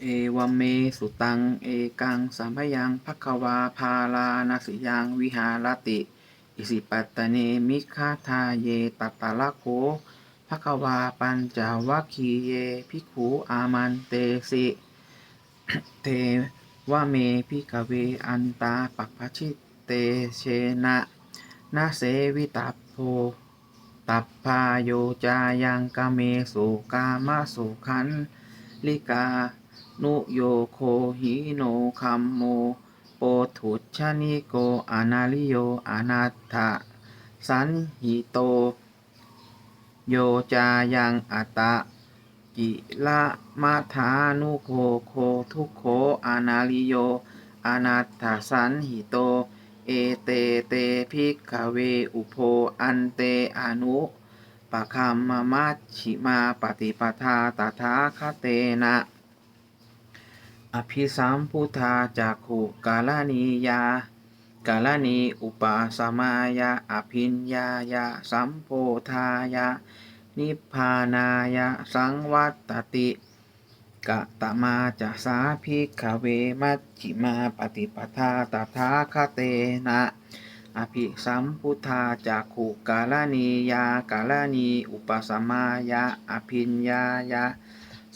เอวเมสุตัง เอกังสัมพยังภควาพาลานาสิยังวิหารติ อิสิปัตตเนมิคาทาเยตัตตะละโคภควาปัญจวัคคีเยภิกขุอามันเตสิเทวเมพิกเวอันตาปัปปชิเตเชนะนาเสวิตัพโพตัพพาโยจายังกเมสุกามะสุขันลิกา นุโยโคหิโนคัมโม โปถุชนิโกอนาลิโยอนาถะสันหิโต โยจายังอัตะกิละมาธานุโคโคทุโขอนาลิโยอนาถสันหิโต เอเตเตภิกขเวอุโพอันเตอนุปะคัมมะมัชชิมาปฏิปทาตถาคเตนะ อภิสัมพุทธาจักขุกาลานียากาลานีอุปาสมายะอภิญญายะสัมโพธายะ นิพพานายะสังวัตติกะตะมาจะสาภิกขเวมัชชิมาปฏิปทาตถาคเตนะอภิสัมพุทธาจักขุกาลานียากาลานีอุปสมายะอภิญญายะ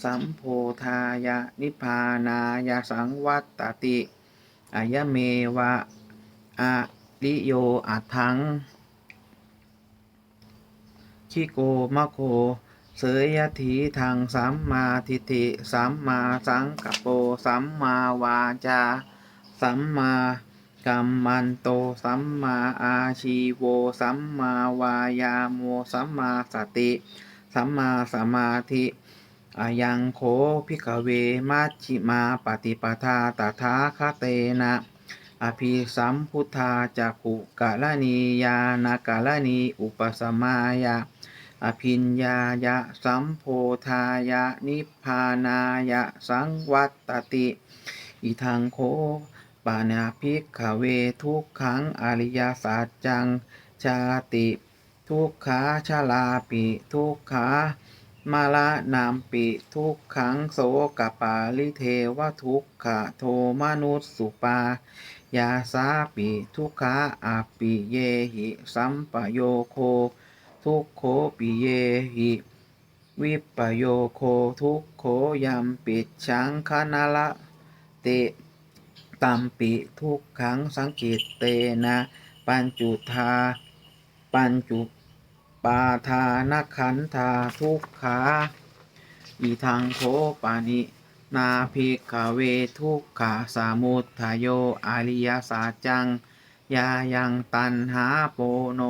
สัมโพธายะนิพพานายะสังวัตติอายเมวะอะริโยอัตถังคิโกมะโค เสยยถีทางสัมมาทิฏฐิสัมมาสังกัปโปสัมมาวาจา สัมมากัมมันโต สัมมาอาชีโว สัมมาวายาโม สัมมาสติ สัมมาสมาธิ อายังโคพิกเวมัชชิมาปฏิปทาตถาคเตนะอภิสัมพุทธาจักุกะละนียานากะละนีอุปสมายะ อภิญญายะสัมโพธายะนิพพานายะสังวัตติอิทังโคปานาภิกขเวทุกขังอริยสัจจังชาติ ทุกขาชาลาปิทุกขา มาละนามปิทุกขังโสกปาลิเทวทุกขะโทมนุสสุปายาสาปิทุกขาอาปิเยหิสัมปโยโค ทุกโขปิเยหิวิปโยโคทุกโขยัมปิชังคณละเตตัมปิทุกขังสังกิตเตนะ ปัญจุทาปัญจุ ปาทานขันธาทุกขาอีทางโคปานินาภิกขเวทุกขาสามุทโยอริยสัจจัง ยายังตันหาโปโน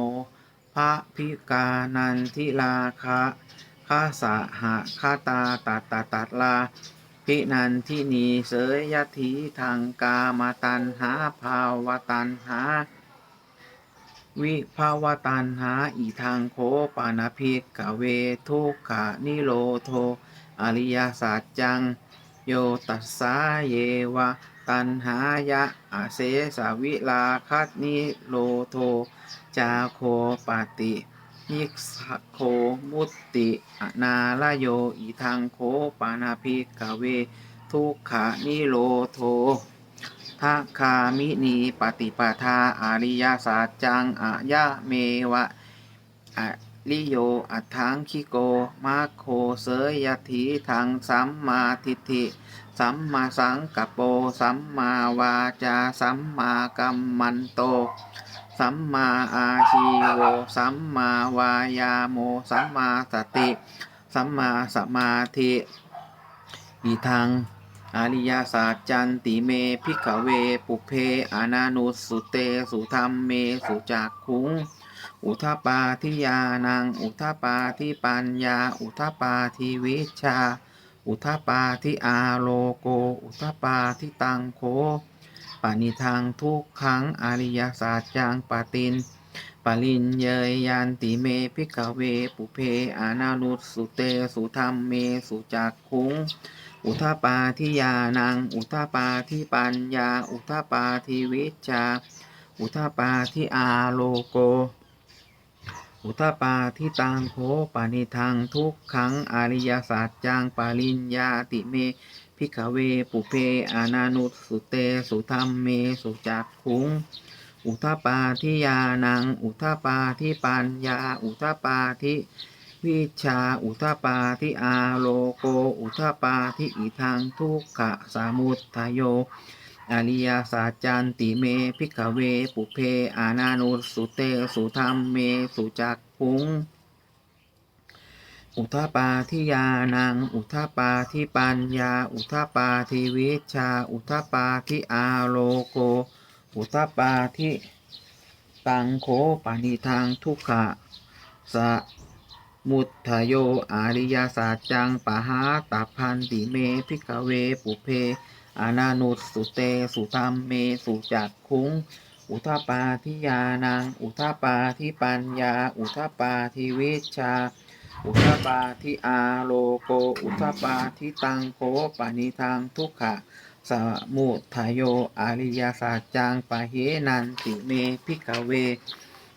พระพิกานันทิลาคะคาสะหะคาตาตัตตะตัดลาพินันทินีเสยยถีทางกามาตันหาภาวตันหา วิภาวตันหาอีทางโคปานาภิกขเวทุกขานิโรโท อริยสัจจัง โยตัสสาเยวะ ตันหายะอาเสสวิลาคัตนิโรโท จาโคปาตินิสโคมุตติอนาลโยอีทางโคปานาภิกขเว ทุกขานิโรโท ทัคามินีปฏิปทาอาริยสัจจังอายะเมวะอะลิโยอัตถังคิโกมาโคเสยยถีทางสัมมาทิฏฐิสัมมาสังกัปโปสัมมาวาจาสัมมากัมมันโต สัมมาอาชีโวสัมมาวายาโมสัมมาสติ สัมมาสมาธิอีทาง อริยาสัจจันติเมพิกเว ปุเพ อานานุสุเต สุธรรมเม สุจักขุง อุทปาทิยานัง อุทปาทิปัญญา อุทปาทิวิชา อุทปาทิอาโลโก อุทปาทิตังโคปณิทางทุกขังอริยาสัจจังปาตินปรินเยยยันติเมพิกเว ปุเพ อานานุสุเต สุธรรมเม สุจักขุง อุทปาทิยานัง อุทปาทิปัญญา อุทปาทิวิชา อุทปาทิอาโลโก อุทปาทิตังโคปานิทังทุกขังอริยสัจจังปาริญญาติเมพิกเวปุเพอานานุสุเตสุธรรมเมสุจักขุงอุทปาทิยานัง อุทปาทิปัญญา อุทปาทิ วิชาอุทปาทิอาโลโกอุทปาทิอิทังทุกขะสามุททโยอริยสัจจันติเมพิกเว ปุเพ อานานุสุเตสุธรรมเมสุจักขุงอุทปาทิยานัง อุทปาทิปัญญา อุทปาทิวิชา อุทปาทิอาโลโก อุทปาทิตังโคปานิทางทุกขะสะ มุททโยอริยสัจจังปะหาตาพันติเมพิกเวปุเพ อานานุสุเตสุธรรมเมสุจักคุงอุทปาทิยานัง อุทปาทิปัญญา อุทปาทิวิชา อุทปาทิอาโลโก อุทปาทิตังโคปานิทางทุกขะสมุทยโยอริยสัจจังปะเหนันติเมพิกเว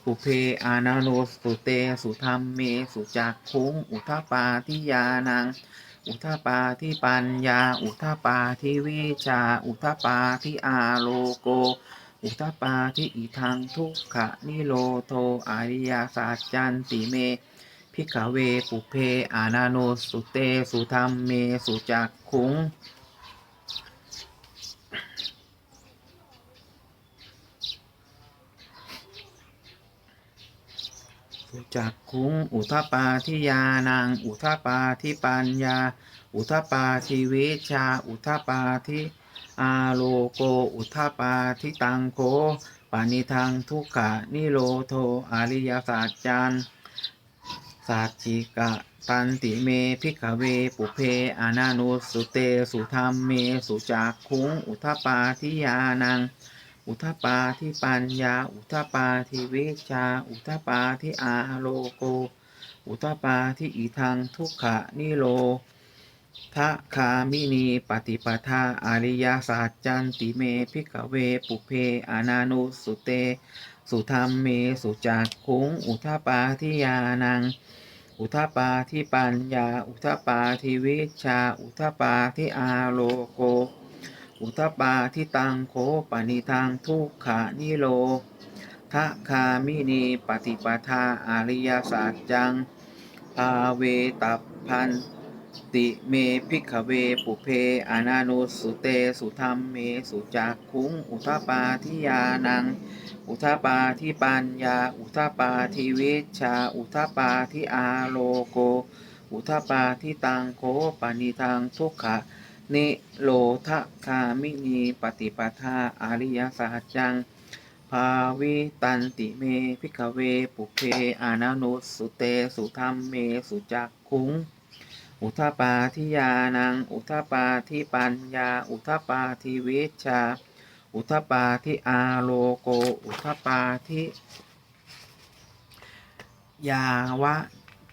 ปุเพอานาโนสุเต สุธรรมเม สุจักคุงอุทปาทิยานัง อุทปาทิปัญญา อุทปาทิวิชา อุทปาทิอาโลโก อุทปาทิอิทังทุกขะนิโรโทอริยสัจจันติเม พิกเวปุเพอานาโนสุเต สุธรรมเม สุจักคุง จักคุงอุทปาทิยานังอุทปาทิปัญญา อุทปาทิวิชา อุทปาทิอาโลโก อุทปาทิตังโกปานิทังทุกขะนิโรโทอริยสัจจันสัจจิกะตันติเมพิกเวปุเพอานานุสุเตสุธรรมเมสุจักคุงอุทปาทิยานัง อุทปาทิปัญญา อุทปาทิวิชา อุทปาทิอาโลโก อุทปาทิอิทังทุกขะนิโรทะคามินีปฏิปทาอริยสัจจันติเมพิกเวปุเพอนานุสุเต สุธรรมเมสุจักขุงอุทปาทิยานัง อุทปาทิปัญญา อุทปาทิวิชา อุทปาทิอาโลโก อุทปาทิตังโคปนิทังทุกขานิโรทะคามินีปฏิปทาอริยสัจจังภาเวตัพันติเมพิกเวปุเพอนานุสุเตสุธรรมเมสุจักขุงอุทปาทิยานัง อุทปาทิปัญญา อุทปาทิวิชา อุทปาทิอาโลโก อุทปาทิตังโคปนิทังทุกขะ นิโรธคามินีปฏิปทาอาริยสัจจัง ภาวิตันติเมพิกเวปุเพอานานุสุเตสุธรรมเมสุจักขุงอุทปาทิยานัง อุทปาทิปัญญา อุทปาทิวิชา อุทปาทิอาโลโก อุทปาทิยาวะ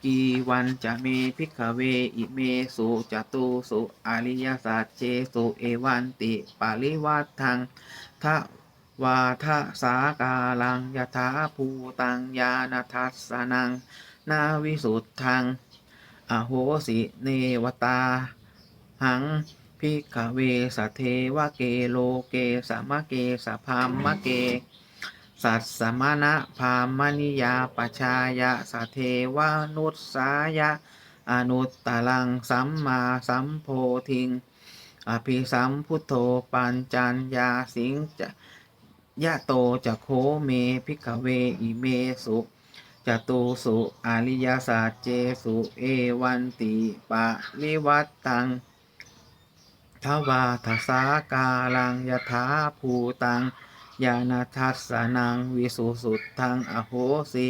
กีวันจะเมพิกเวอิเมสุจตุสุอริยสัจเจสุเอวันติปาริวัตทังทะวาทะสากาลังยถาภูตังยานทัสสนัง นาวิสุทธัง อโหสิเนวตา หังพิกเวสเทวเกโลเกสมะเกสพามะเก สัตสมณะพามนิยาปชายะสเทวานุสายะ อนุตตลังสัมมาสัมโพธิง อภิสัมพุทโธปัญจัญญาสิงจะยะโตจะโคเมพิกเวอิเมสุจตุสุอริยสัจเจสุเอวันติปะริวัตตังทวาทสากาลังยถาภูตัง ยานาทัสสนังวิสุสุทธังอโหสิ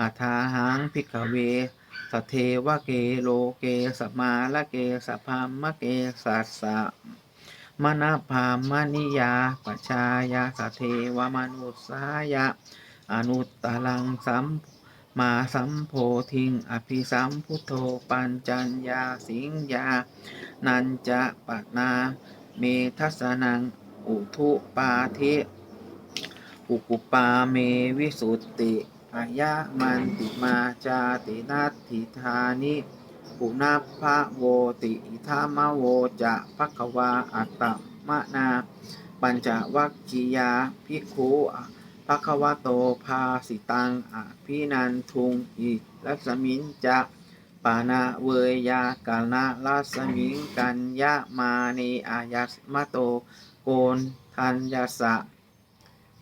อัทาหังพิกเวสเทวเกโลเกสมาละเกสพามมะเกสัสสะมณพามนิยาปชายาสเทวมนุสายะ อนุตตลังสัมมาสัมโพธิง อภิสัมพุทโธปัญจัญญาสิงยา นันจะปะนา เมทัสสนัง อุทุปาทิ อุกุปาเมวิสุตติอายะมันติมาจาตินัตถิธานิอุกุณาภะโวติอิทามะโวจะภะคะวาอัตตมะนา ปัญจวัคคียาภิกขุภะคะวะโตภาสิตังอภินันทุงอิรัสมินจะปานาเวยากานาลัสมิงกัญญามานีอายัสมะโตโกนทัญญาสะ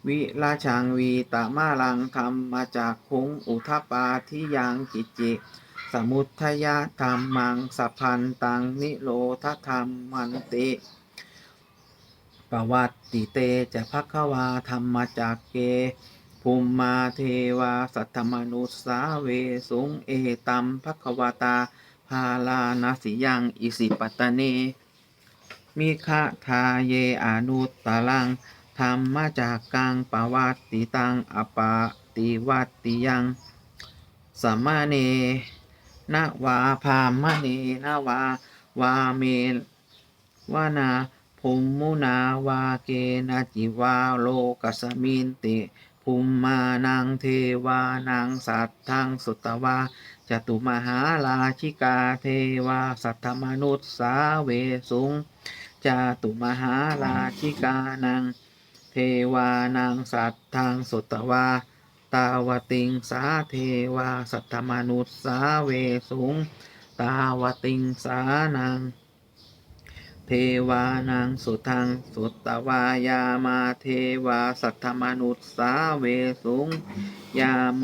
วิราชังวีตะมาลังธรรมมาจากคุงอุทปาทิยังกิจิ สมุทยธรรมังสัพพันตังนิโรธธรรมมันติปวัตติเตจะพักขวาธรรมจากเกภูมิมาเทวาสัทธมนุสาเวสุงเอตัมพักขวาตาพาลานาสิยังอิสิปตเน มิคะทาเยอนุตตลัง ธรรมมาจากกังปวัตติตังอปาติวัตติยังสัมมาเนนะวาพามะเนนะวาวาเมวานาภูมมุนาวาเกนะจิวาโลกสมินติภูมมานังเทวานังสัตทังสุตตวาจตุมหาราชิกาเทวาสัทธมนุษสาเวสุงจตุมหาราชิกานัง เทวานังสัตทังสุตตวา ตาวติงสาเทวาสัทธมนุษสาเวสุง ตาวติงสานังเทวานังสุทังสุตตวายามาเทวาสัทมนุษสาเวสุง ยาม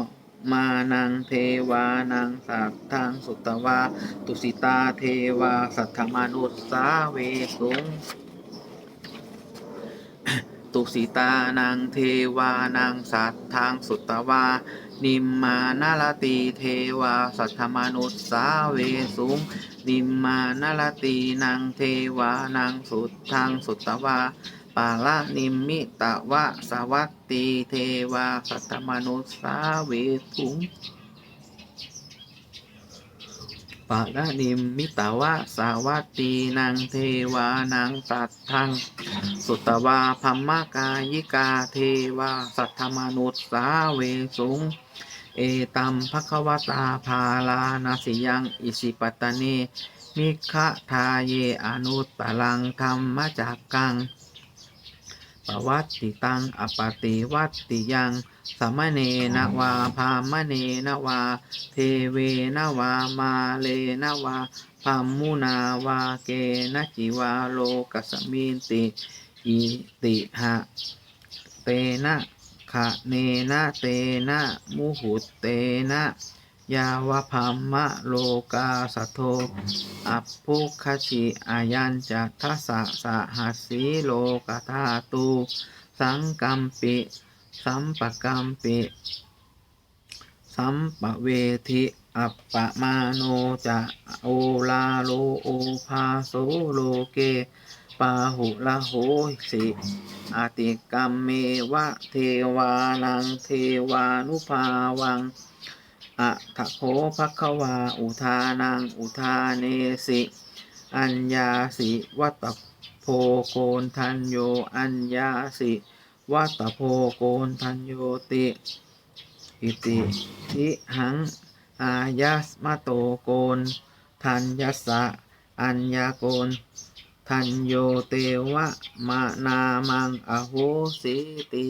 มานังเทวานังสัตทังสุตตวา ตุสิตาเทวาสัทธมนุษสาเวสุง ตุสิตานังเทวานังสัตทธังสุตตวา นิมมานาลตีเทวาสัทธมนุษสาเวสุงนิมมานาลตีนังเทวานังสุทธังสุตตวาปาละนิมมิตะวะสวัตตีเทวาสัทธมนุษสาเวสุงปะระนิมมิตาวะสาวัตตีนางเทวานังสัตทัง สุตวาพัมมากายิกาเทวา สัทธมนุษสาเวสุง เอตัมภควตาภาลานาสิยัง อิสิปตตเน มิคะทาเยอนุตตลังธรรมจากกังปวัตติตังอปติวัตติยังสมณเนนวาพามเนนวา เทเวนวามาเลนวาพัมมุนาวาเกนจิวาโลกัสมินติ อิติหะเตนะขะเนนะเตนะมุหุเตนะยาวะพัมมะโลกาสัทโทอัปพุคชิอายัญจัทธสะสะหัสสีโลกธาตุ สังกัมปิ สัมปกัมปิ สัมปเวทิอัปปะมาโนจะโอลาโลโอภาโสโลเก ปาหุละโหสิอาติกรรมเมวะเทวานังเทวานุภาวังอะทะโคภควาอุทานังอุทาเนสิ อัญญาสิวัตโพโกนทันโยอัญญาสิวัตโพโกนทันโยติอิติทิหังอายัสมะโตโกนทันยัสสะอัญญาโกน ทันโยเตวะ มะนามังอโหสิติ